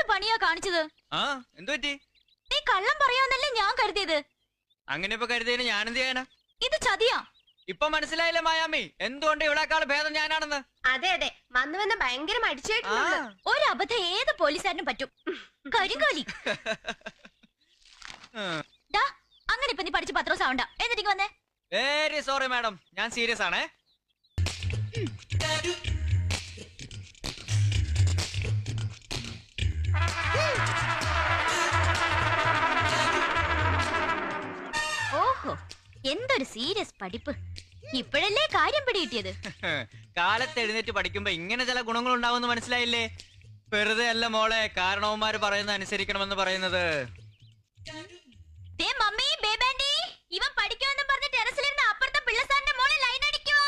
എന്ത് പണിയാ കാണിച്ചത്? ആ എന്തു പറ്റി? നീ കള്ളം പറയാന്നല്ലേ ഞാൻ കരുതിയത്. അങ്ങനെ ഇപ്പൊ കരുതിയത് ഞാൻ എന്ത് ചെയ്യാനാ? ഇത് ചതിയാ. ഇപ്പൊ മനസ്സിലായില്ല മായാമി? എന്തുകൊണ്ട് ഇവിടെക്കാൾ ഭേദം ഞാനാണെന്ന്? അതെ അതെ. വന്നു വന്ന് ഭയങ്കര മടിച്ചായിട്ടുണ്ട്. ഒരു അബദ്ധം ഏത് പോലീസുകാരനും പറ്റും. കരിങ്കോലി. ദാ, അങ്ങനെ ഇപ്പൊ നീ പഠിച്ച് ദിവസം ആവണ്ട എന്നിട്ട് വന്നേ. വെരി സോറി മാഡം ഞാൻ സീരിയസ് ആണേ. എന്തൊരു സീരിയസ് പഠിപ്പ്. ഇപ്പോഴല്ലേ കാര്യം പിടികിട്ടിയത്? കാലത്ത് എഴുന്നേറ്റ് പഠിക്കുമ്പോ ഇങ്ങനെ ചില ഗുണങ്ങൾ ഉണ്ടാവുമെന്ന് മനസ്സിലായില്ലേ? വെറുതെ അല്ല മോളെ കാരണവന്മാര് പറയുന്ന അനുസരിക്കണമെന്ന് പറയുന്നത്. മമ്മി പറഞ്ഞ് അപ്പുറത്തെ ലൈൻ അടിക്കുവോ